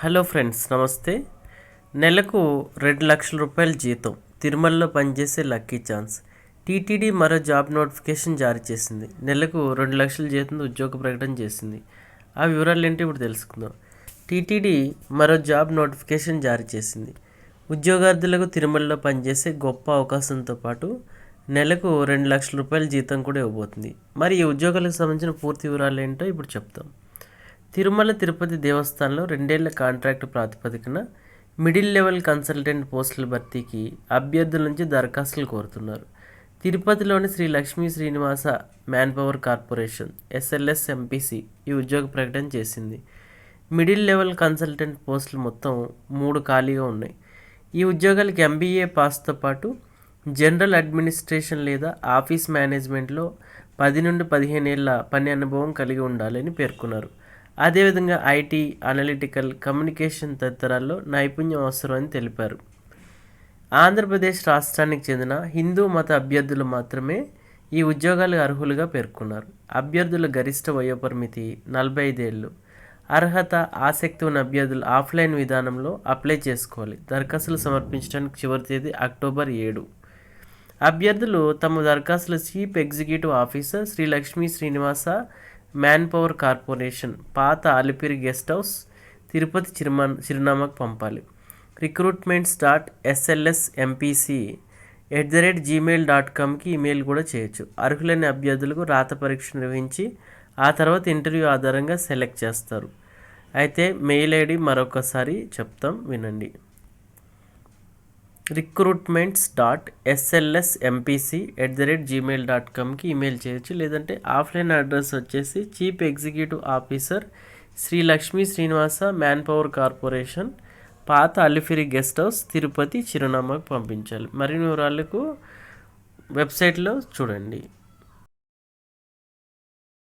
Hello friends నమస్తే. నెలకు రెండు లక్షల రూపాయల జీతం. తిరుమలలో పనిచేసే లక్కీ ఛాన్స్. టీటీడీ మరో జాబ్ నోటిఫికేషన్ జారీ చేసింది. నెలకు రెండు లక్షల జీతం ఉద్యోగ ప్రకటన చేసింది. ఆ వివరాలు ఏంటి ఇప్పుడు తెలుసుకుందాం. టీటీడీ మరో జాబ్ నోటిఫికేషన్ జారీ చేసింది. ఉద్యోగార్థులకు తిరుమలలో పనిచేసే గొప్ప అవకాశంతో పాటు నెలకు రెండు లక్షల రూపాయల జీతం కూడా ఇవ్వబోతుంది. మరి ఈ ఉద్యోగాలకు సంబంధించిన పూర్తి వివరాలు ఏంటో ఇప్పుడు చెప్తాం. తిరుమల తిరుపతి దేవస్థానంలో రెండేళ్ళ కాంట్రాక్టు ప్రాతిపదికన మిడిల్ లెవెల్ కన్సల్టెంట్ పోస్టుల భర్తీకి అభ్యర్థుల నుంచి దరఖాస్తులు కోరుతున్నారు. తిరుపతిలోని Shri Lakshmi Srinivasa manpower corporation SLS MPC ఈ ఉద్యోగ ప్రకటన చేసింది. మిడిల్ లెవెల్ కన్సల్టెంట్ పోస్టులు మొత్తం మూడు ఖాళీగా ఉన్నాయి. ఈ ఉద్యోగాలకి ఎంబీఏ పాస్తో పాటు జనరల్ అడ్మినిస్ట్రేషన్ లేదా ఆఫీస్ మేనేజ్మెంట్లో పది నుండి పదిహేను ఏళ్ళ పని అనుభవం కలిగి ఉండాలని పేర్కొన్నారు. అదేవిధంగా ఐటీ అనలిటికల్ కమ్యూనికేషన్ తదితరాల్లో నైపుణ్యం అవసరమని తెలిపారు. ఆంధ్రప్రదేశ్ రాష్ట్రానికి చెందిన హిందూ మత అభ్యర్థులు మాత్రమే ఈ ఉద్యోగాలకు అర్హులుగా పేర్కొన్నారు. అభ్యర్థుల గరిష్ట వయోపరిమితి నలభై ఐదేళ్ళు అర్హత ఆసక్తి ఉన్న అభ్యర్థులు ఆఫ్లైన్ విధానంలో అప్లై చేసుకోవాలి. దరఖాస్తులు సమర్పించడానికి చివరి తేదీ అక్టోబర్ ఏడు. అభ్యర్థులు తమ దరఖాస్తులు chief executive officer Shri Lakshmi Srinivasa manpower corporation పాత అలిపిరి గెస్ట్ హౌస్ తిరుపతి చిరుమా చిరునామాకు పంపాలి. Recruitments dot SLS MPC at the rate Gmail dot కామ్కి email కూడా చేయొచ్చు. అర్హులైన అభ్యర్థులకు రాత పరీక్ష నిర్వహించి ఆ తర్వాత ఇంటర్వ్యూ ఆధారంగా సెలెక్ట్ చేస్తారు. అయితే మెయిల్ ఐడి మరొకసారి చెప్తాం వినండి. Recruitments dot SLS MPC at the rate Gmail dot కామ్కి email చేయొచ్చు. లేదంటే ఆఫ్లైన్ అడ్రస్ వచ్చేసి chief executive officer Shri Lakshmi Srinivasa manpower corporation పాత అలిఫిరి గెస్ట్ హౌస్ తిరుపతి చిరునామాకు పంపించాలి. మరిన్ని వివరాలకు వెబ్సైట్లో చూడండి.